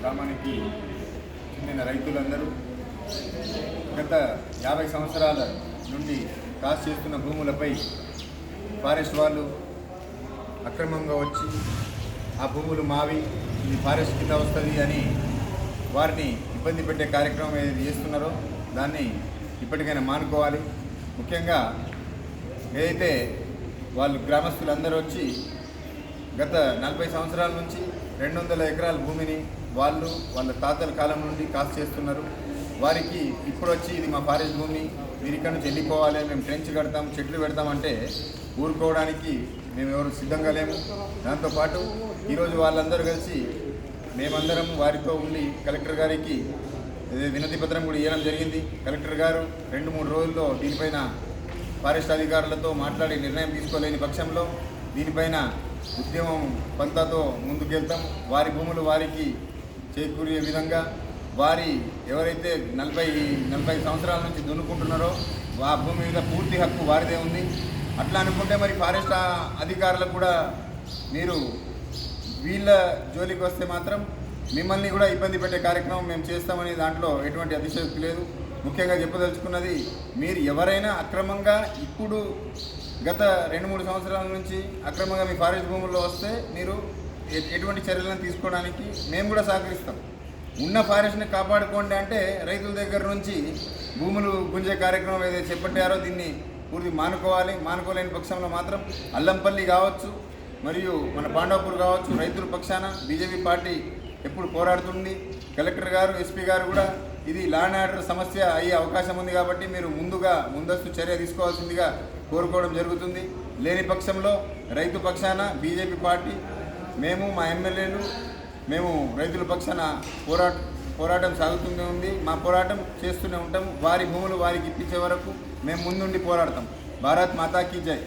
గ్రామానికి చెందిన రైతులందరూ గత యాభై సంవత్సరాల నుండి కాస్ చేస్తున్న భూములపై ఫారెస్ట్ వాళ్ళు అక్రమంగా వచ్చి ఆ భూములు మావి ఇది ఫారెస్ట్ కింద వస్తుంది అని వారిని ఇబ్బంది పెట్టే కార్యక్రమం ఏది చేస్తున్నారో దాన్ని ఇప్పటికైనా మానుకోవాలి. ముఖ్యంగా ఏదైతే వాళ్ళు గ్రామస్తులందరూ వచ్చి గత నలభై సంవత్సరాల నుంచి రెండు వందల ఎకరాల భూమిని వాళ్ళు వాళ్ళ తాతల కాలం నుండి కాస్ చేస్తున్నారు. వారికి ఇప్పుడు వచ్చి ఇది మా ఫారెస్ట్ భూమి మీరు ఇక్కడ నుంచి వెళ్ళిపోవాలి మేము ట్రెంచ్ కడతాం చెట్లు పెడతామంటే ఊరుకోవడానికి మేము ఎవరు సిద్ధంగా లేము. దాంతోపాటు ఈరోజు వాళ్ళందరూ కలిసి మేమందరం వారితో ఉండి కలెక్టర్ గారికి ఏ, వినతి పత్రం కూడా ఇవ్వడం జరిగింది. కలెక్టర్ గారు రెండు మూడు రోజుల్లో దీనిపైన ఫారెస్ట్ అధికారులతో మాట్లాడి నిర్ణయం తీసుకోలేని పక్షంలో దీనిపైన ఉద్యమం పంతాతో ముందుకెళ్తాం. వారి భూములు వారికి చేకూరే విధంగా వారి ఎవరైతే నలభై నలభై సంవత్సరాల నుంచి దున్నుకుంటున్నారో ఆ భూమి మీద పూర్తి హక్కు వారిదే ఉంది. అట్లా అనుకుంటే మరి ఫారెస్ట్ అధికారులకు కూడా మీరు వీళ్ళ జోలికి వస్తే మాత్రం మిమ్మల్ని కూడా ఇబ్బంది పెట్టే కార్యక్రమం మేము చేస్తామనే దాంట్లో ఎటువంటి అతిశయోక్తి లేదు. ముఖ్యంగా చెప్పదలుచుకున్నది మీరు ఎవరైనా అక్రమంగా ఇప్పుడు గత రెండు మూడు సంవత్సరాల నుంచి అక్రమంగా మీ ఫారెస్ట్ భూముల్లో వస్తే మీరు ఎటువంటి చర్యలను తీసుకోవడానికి మేము కూడా సహకరిస్తాం. ఉన్న ఫారెస్ట్ని కాపాడుకోండి అంటే రైతుల దగ్గర నుంచి భూములు గుంజే కార్యక్రమం ఏదైతే చేపట్టారో దీన్ని పూర్తి మానుకోవాలి. మానుకోలేని పక్షంలో మాత్రం అల్లంపల్లి కావచ్చు మరియు మన పాండవపూర్ కావచ్చు రైతుల పక్షాన బీజేపీ పార్టీ ఎప్పుడు పోరాడుతుంది. కలెక్టర్ గారు ఎస్పీ గారు కూడా ఇది లా అండ్ ఆర్డర్ సమస్య అయ్యే అవకాశం ఉంది కాబట్టి మీరు ముందుగా ముందస్తు చర్య తీసుకోవాల్సిందిగా కోరుకోవడం జరుగుతుంది. లేని పక్షంలో రైతు పక్షాన బీజేపీ పార్టీ మేము మా ఎమ్మెల్యేలు మేము రైతుల పక్షాన పోరాట పోరాటం సాగుతూనే ఉంది. మా పోరాటం చేస్తూనే ఉంటాం. వారి భూములు వారికి ఇప్పించే వరకు మేము ముందుండి పోరాడతాం. భారత్ మాతాకి జై.